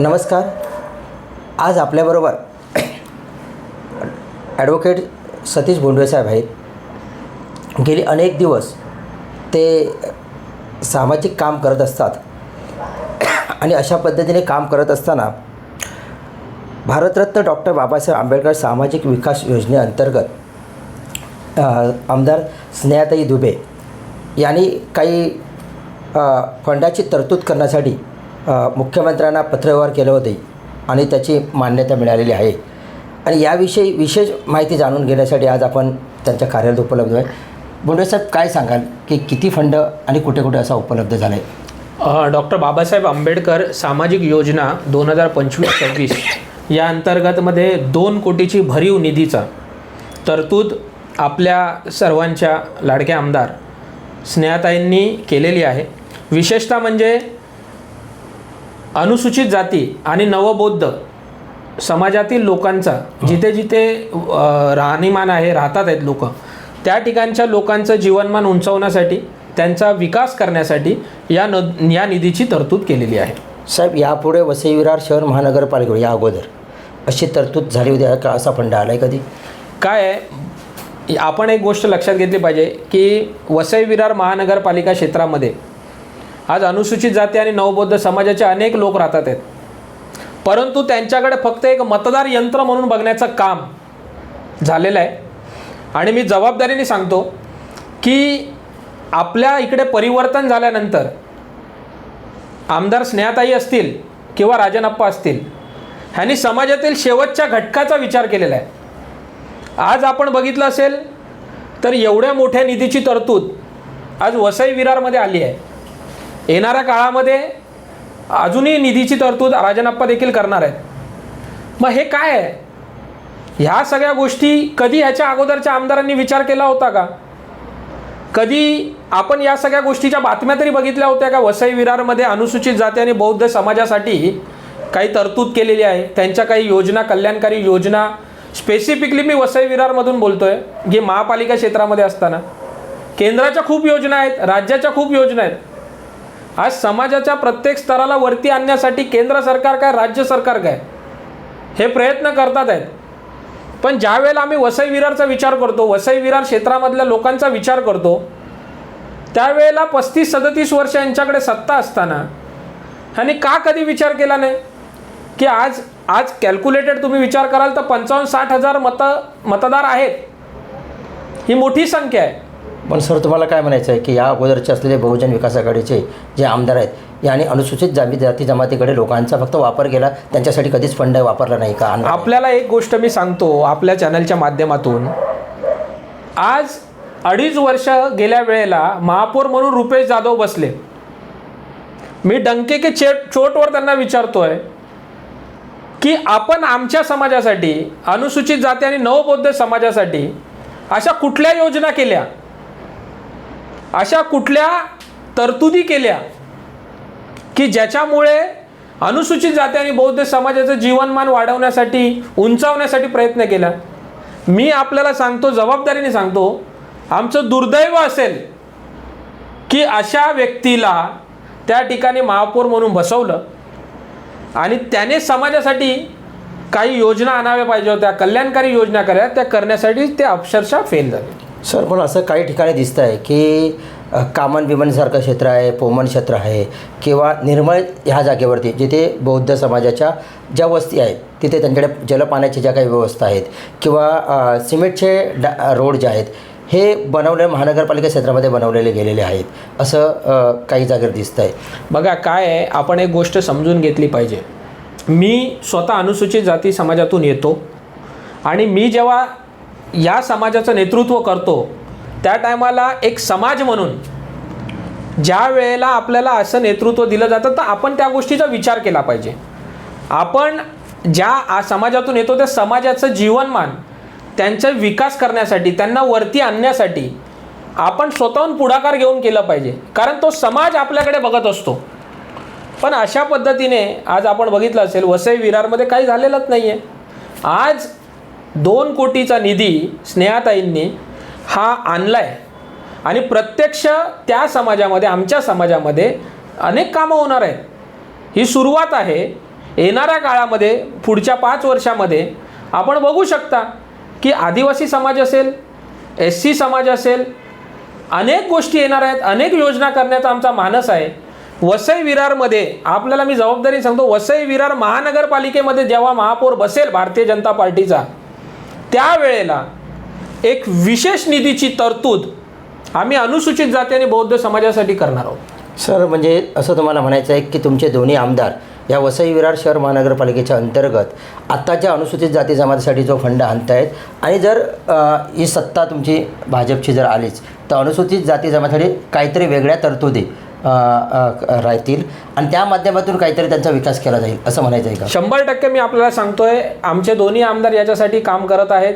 नमस्कार. आज आपल्याबरोबर ॲडव्होकेट सतीश भोंडवेसाहेब आहेत. गेली अनेक दिवस ते सामाजिक काम करत असतात. आणि अशा पद्धतीने काम करत असताना भारतरत्न डॉक्टर बाबासाहेब आंबेडकर सामाजिक विकास योजनेअंतर्गत आमदार स्नेहाताई दुबे यांनी काही फंडाची तरतूद करण्यासाठी मुख्यमंत्र्यांना पत्रव्यवहार केले होते आणि त्याची मान्यता मिळालेली आहे. आणि याविषयी विशेष माहिती जाणून घेण्यासाठी आज आपण त्यांच्या कार्यालयात उपलब्ध आहे. बोंडे साहेब काय सांगाल की किती फंड आणि कुठे कुठे असा उपलब्ध झाला आहे? डॉक्टर बाबासाहेब आंबेडकर सामाजिक योजना दोन हजार पंचवीस सव्वीस या अंतर्गतमध्ये दोन कोटीची भरीव निधीचा तरतूद आपल्या सर्वांच्या लाडक्या आमदार स्नेहाताईंनी केलेली आहे. विशेषतः म्हणजे अनुसूचित जाती आणि नवबौद्ध समाजातील लोकांचा जिथे जिथे राहणीमान आहे राहतात आहेत लोक त्या ठिकाणच्या लोकांचं जीवनमान उंचावण्यासाठी त्यांचा विकास करण्यासाठी या न या निधीची तरतूद केलेली आहे. साहेब यापुढे वसई विरार शहर महानगरपालिकेवर या अगोदर अशी तरतूद झाली होती का असा फंड आला आहे कधी? काय आहे? आपण एक गोष्ट लक्षात घेतली पाहिजे की वसई विरार महानगरपालिका क्षेत्रामध्ये आज अनुसूचित जाती आणि नवबौद्ध समाजाचे अनेक लोक राहतात आहेत. परंतु त्यांच्याकडे फक्त एक मतदार यंत्र म्हणून बघण्याचं काम झालेलं आहे. आणि मी जबाबदारीने सांगतो की आपल्या इकडे परिवर्तन झाल्यानंतर आमदार स्नेहाताई असतील किंवा राजनप्पा असतील ह्यांनी समाजातील शेवटच्या घटकाचा विचार केलेला आहे. आज आपण बघितलं असेल तर एवढ्या मोठ्या निधीची तरतूद आज वसई विरारमध्ये आली आहे. येणाऱ्या काळामध्ये अजूनही निधीची तरतूद राजनप्पा देखील करणार आहेत. मग हे काय आहे? ह्या सगळ्या गोष्टी कधी ह्याच्या अगोदरच्या आमदारांनी विचार केला होता का? कधी आपण या सगळ्या गोष्टीच्या बातम्या तरी बघितल्या होत्या का? वसई विरारमध्ये अनुसूचित जाती आणि बौद्ध समाजासाठी काही तरतूद केलेली आहे. त्यांच्या काही योजना कल्याणकारी योजना. स्पेसिफिकली मी वसई विरारमधून बोलतो आहे जे महापालिका क्षेत्रामध्ये असताना. केंद्राच्या खूप योजना आहेत राज्याच्या खूप योजना आहेत. आज समाजाच्या प्रत्येक स्तराला वरती आणण्यासाठी केंद्र सरकार काय राज्य सरकार काय? हे प्रयत्न करतात आहेत. पण ज्यावेळेला आम्ही वसई विरारचा विचार करतो वसई विरार क्षेत्रामधल्या लोकांचा विचार करतो त्यावेळेला पस्तीस सदतीस वर्ष यांच्याकडे सत्ता असताना आणि का कधी विचार केला नाही? की आज आज कॅल्क्युलेटेड तुम्ही विचार कराल तर पंचावन्न साठ हजार मत मतदार आहेत. ही मोठी संख्या आहे. पण सर तुम्हाला काय म्हणायचं आहे की या अगोदरचे असलेले बहुजन विकास आघाडीचे जे आमदार आहेत यांनी अनुसूचित जाती जाती जमातीकडे लोकांचा फक्त वापर केला त्यांच्यासाठी कधीच फंड वापरला नाही का? आपल्याला एक गोष्ट मी सांगतो आपल्या चॅनलच्या माध्यमातून. आज अडीच वर्ष गेल्या वेळेला महापौर म्हणून रुपेश जाधव बसले. मी डंके के चेट चोटवर त्यांना विचारतोय की आपण आमच्या समाजासाठी अनुसूचित जाती आणि नवबौद्ध समाजासाठी अशा कुठल्या योजना केल्या? अशा कुठल्या तरतुदी केल्या की ज्याच्यामुळे अनुसूचित जाती आणि बौद्ध समाजाचं जीवनमान वाढवण्यासाठी उंचावण्यासाठी प्रयत्न केला? मी आपल्याला सांगतो जबाबदारीने सांगतो आमचं दुर्दैव असेल की अशा व्यक्तीला त्या ठिकाणी महापौर म्हणून बसवलं आणि त्याने समाजासाठी काही योजना आणाव्या पाहिजे होत्या कल्याणकारी योजना कराव्या त्या करण्यासाठी ते अक्षरशः फेल झाले. सर पण असं काही ठिकाणी दिसतं आहे की कामन बिमनसारखं क्षेत्र आहे पोमन क्षेत्र आहे किंवा निर्मळ ह्या जागेवरती जिथे बौद्ध समाजाच्या ज्या वस्ती आहेत तिथे त्यांच्याकडे जलपाण्याच्या ज्या काही व्यवस्था आहेत किंवा सिमेंटचे डा रोड जे आहेत हे बनवले महानगरपालिका क्षेत्रामध्ये बनवलेले गेलेले आहेत असं काही जागेवर दिसतं आहे बघा काय आहे आपण एक गोष्ट समजून घेतली पाहिजे. मी स्वतः अनुसूचित जाती समाजातून येतो आणि मी जेव्हा या समाजाचं नेतृत्व करतो त्या टायमाला एक समाज म्हणून ज्या वेळेला आपल्याला असं नेतृत्व दिलं जातं तर आपण त्या गोष्टीचा विचार केला पाहिजे. आपण ज्या आ- समाजातून येतो त्या समाजाचं जीवनमान त्यांचा विकास करण्यासाठी त्यांना वरती आणण्यासाठी आपण स्वतःहून पुढाकार घेऊन केलं पाहिजे. कारण तो समाज आपल्याकडे बघत असतो. पण अशा पद्धतीने आज आपण बघितलं असेल वसई विरारमध्ये काही झालेलंच नाही आहे आज दोन कोटीचा निधी स्नेहाताईंनी हा आणला आहे आणि प्रत्यक्ष त्या समाजामध्ये आमच्या समाजामध्ये अनेक कामं होणार आहेत. ही सुरुवात आहे. येणाऱ्या काळामध्ये पुढच्या पाच वर्षामध्ये आपण बघू शकता की आदिवासी समाज असेल एस सी समाज असेल अनेक गोष्टी येणार आहेत. अनेक योजना करण्याचा आमचा मानस आहे. वसई विरारमध्ये आपल्याला मी जबाबदारी सांगतो वसई विरार महानगरपालिकेमध्ये जेव्हा महापौर बसेल भारतीय जनता पार्टीचा त्यावेळेला एक विशेष निधीची तरतूद आम्ही अनुसूचित जाती आणि बौद्ध समाजासाठी करणार आहोत. सर म्हणजे असं तुम्हाला म्हणायचं आहे की तुमचे दोन्ही आमदार या वसई विरार शहर महानगरपालिकेच्या अंतर्गत आत्ताच्या अनुसूचित जाती जमातीसाठी जो फंड आणतायत आणि जर ही सत्ता तुमची भाजपची जर आलीच तर अनुसूचित जाती जमातीसाठी काहीतरी वेगळ्या तरतुदी राहतील. आणि त्या माध्यमातून काहीतरी त्यांचा विकास केला जाईल असं म्हणायचं आहे का? शंभर टक्के मी आपल्याला सांगतोय आमचे दोन्ही आमदार याच्यासाठी काम करत आहेत.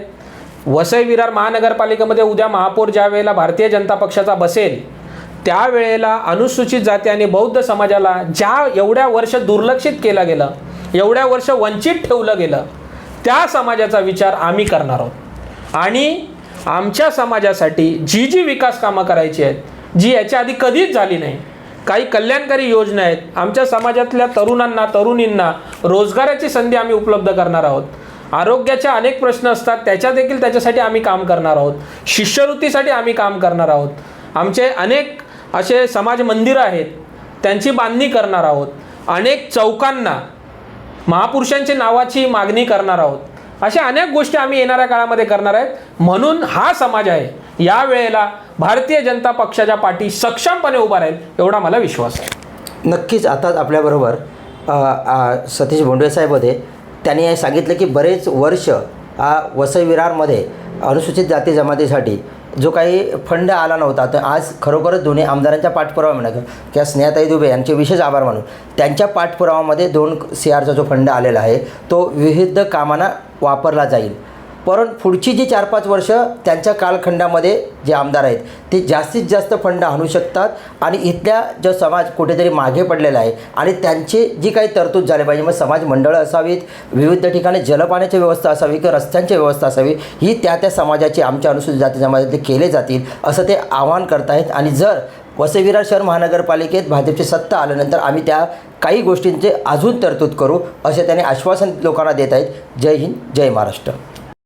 वसई विरार महानगरपालिकेमध्ये उद्या महापौर ज्या वेळेला भारतीय जनता पक्षाचा बसेल त्यावेळेला अनुसूचित जाती आणि बौद्ध समाजाला ज्या एवढ्या वर्ष दुर्लक्षित केलं गेलं एवढ्या वर्ष वंचित ठेवलं गेलं त्या समाजाचा विचार आम्ही करणार आहोत. आणि आमच्या समाजासाठी जी जी विकास कामं करायची आहेत जी याच्या आधी कधीच झाली नाही काही कल्याणकारी योजना आहेत. आमच्या समाजातल्या तरुणांना तरुणींना रोजगाराची संधी आम्ही उपलब्ध करणार आहोत. आरोग्याचे अनेक प्रश्न असतात त्याच्या देखील त्याच्यासाठी आम्ही काम करणार आहोत. शिष्यवृत्तीसाठी आम्ही काम करणार आहोत. आमचे अनेक असे समाज मंदिरं आहेत त्यांची बांधणी करणार आहोत. अनेक चौकांना महापुरुषांची नावाची मागणी करणार आहोत. अशा अनेक गोष्टी आम्ही येणाऱ्या काळामध्ये करणार आहेत. म्हणून हा समाज आहे. या वेळेला भारतीय जनता पक्षाच्या पाठी सक्षमपणे उभा राहील एवढा मला विश्वास आहे. नक्कीच आताच आपल्याबरोबर सतीश भोंडवे साहेब होते त्यांनी सांगितलं की बरेच वर्ष हा वसई विरारमध्ये अनुसूचित जाती जमातीसाठी जो काही फंड आला नव्हता तर आज खरोखरच दोन्ही आमदारांच्या पाठपुरावा म्हणा किंवा स्नेहाताई दुबे यांचे विशेष आभार मानून त्यांच्या पाठपुरावामध्ये दोन सी आरचा जो फंड आलेला आहे तो विविध कामांना वापरला जाईल. पण पुढची जी चार पाच वर्ष त्यांच्या कालखंडामध्ये जे आमदार आहेत ते जास्तीत जास्त फंड आणू शकतात आणि इथल्या जो समाज कुठेतरी मागे पडलेला आहे आणि त्यांची जी काही तरतूद झाली पाहिजे मग समाज मंडळं असावीत विविध ठिकाणी जलपाण्याची व्यवस्था असावी किंवा रस्त्यांची व्यवस्था असावी ही त्या त्या समाजाची आमच्या अनुसूचित जाती समाजातले केले जातील असं ते आवाहन करतायत आणि जर वसईविरार शहर महानगरपालिकेत भाजपची सत्ता आल्यानंतर आम्ही त्या काही गोष्टींचे अजून तरतूद करू असे त्यांनी आश्वासन लोकांना देत आहेत. जय हिंद जय महाराष्ट्र.